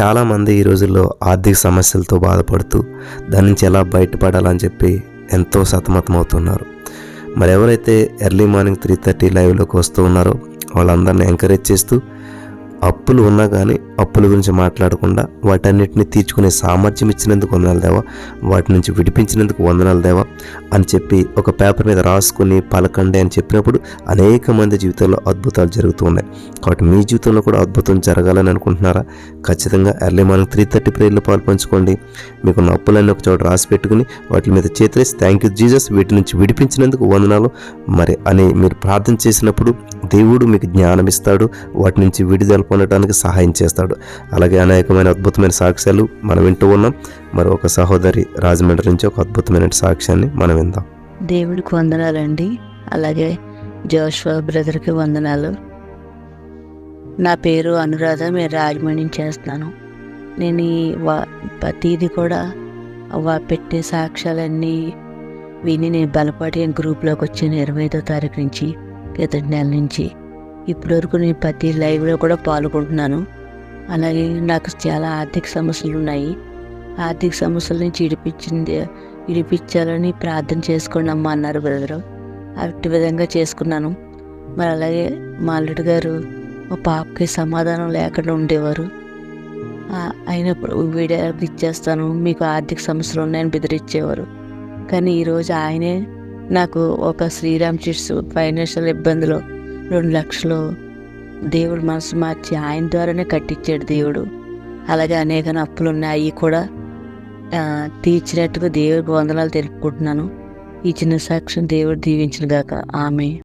చాలామంది ఈ రోజుల్లో ఆర్థిక సమస్యలతో బాధపడుతూ దాని నుంచి ఎలా బయటపడాలని చెప్పి ఎంతో సతమతమవుతున్నారు. మరి ఎవరైతే ఎర్లీ మార్నింగ్ త్రీ థర్టీ లైవ్లోకి వస్తూ ఉన్నారో వాళ్ళందరిని ఎంకరేజ్ చేస్తూ అప్పులు ఉన్నా కానీ అప్పుల గురించి మాట్లాడకుండా వాటన్నిటిని తీర్చుకునే సామర్థ్యం ఇచ్చినందుకు వందనాలు దేవా. వాటి నుంచి విడిపించినందుకు వందనాలు దేవా. అని చెప్పి ఒక పేపర్ మీద రాసుకుని పలకండి అని చెప్పినప్పుడు అనేక మంది జీవితంలో అద్భుతాలు జరుగుతూ ఉన్నాయి. కాబట్టి మీ జీవితంలో కూడా అద్భుతం జరగాలని అనుకుంటున్నారా? ఖచ్చితంగా ఎర్లీ మార్నింగ్ త్రీ థర్టీ ప్రేయర్లో పాల్పంచుకోండి. మీకున్న అప్పులన్నీ ఒక చోట రాసి పెట్టుకుని వాటి మీద చేతులేసి థ్యాంక్ యూ జీసస్ వీటి నుంచి విడిపించినందుకు వందనాలు. మరి అని మీరు ప్రార్థన చేసినప్పుడు దేవుడు మీకు జ్ఞానం ఇస్తాడు వాటి నుంచి విడుదల పొందడానికి సహాయం చేస్తాడు. అలాగే అనేకమైన అద్భుతమైన సాక్ష్యాలు మనం వింటూ ఉన్నాం. మరి ఒక సహోదరి రాజమండ్రి నుంచి ఒక అద్భుతమైన సాక్ష్యాన్ని మనం విందాం. దేవుడికి వందనాలండి. అలాగే జోష్వా బ్రదర్కి వందనాలు. నా పేరు అనురాధ మేము రాజమండ్రి నుంచి చేస్తున్నాను. నేను ఈ వా ప్రతిదీ కూడా వా పెట్టే సాక్ష్యాలన్నీ విని నేను బలపాటి గ్రూప్లోకి వచ్చిన ఇరవై ఐదో తారీఖు నుంచి. క్రితం నెల నుంచి. ఇప్పటివరకు నేను ప్రతి లైవ్లో కూడా పాల్గొంటున్నాను. అలాగే నాకు చాలా ఆర్థిక సమస్యలు ఉన్నాయి. ఆర్థిక సమస్యల నుంచి ఇడిపించింది ఇడిపించాలని ప్రార్థన చేసుకోండి అమ్మ అన్నారు బ్రదరు. అట్టి విధంగా చేసుకున్నాను. మరి అలాగే మా అల్లుడు గారు మా పాపకి సమాధానం లేకుండా ఉండేవారు. అయినప్పుడు వీడియో ఇచ్చేస్తాను మీకు ఆర్థిక సమస్యలు ఉన్నాయని బెదిరించేవారు. కానీ ఈరోజు ఆయనే నాకు ఒక శ్రీరామ్ చిట్స్ ఫైనాన్షియల్ ఇబ్బందులు రెండు లక్షలు దేవుడు మనసు మార్చి ఆయన ద్వారానే కట్టించాడు దేవుడు. అలాగే అనేక అప్పులు ఉన్నాయి అవి కూడా తీర్చినట్టుగా దేవుడికి వందనాలు తెలుపుకుంటున్నాను. ఈ చిన్న సాక్ష్యం దేవుడు దీవించిన గాక. ఆమె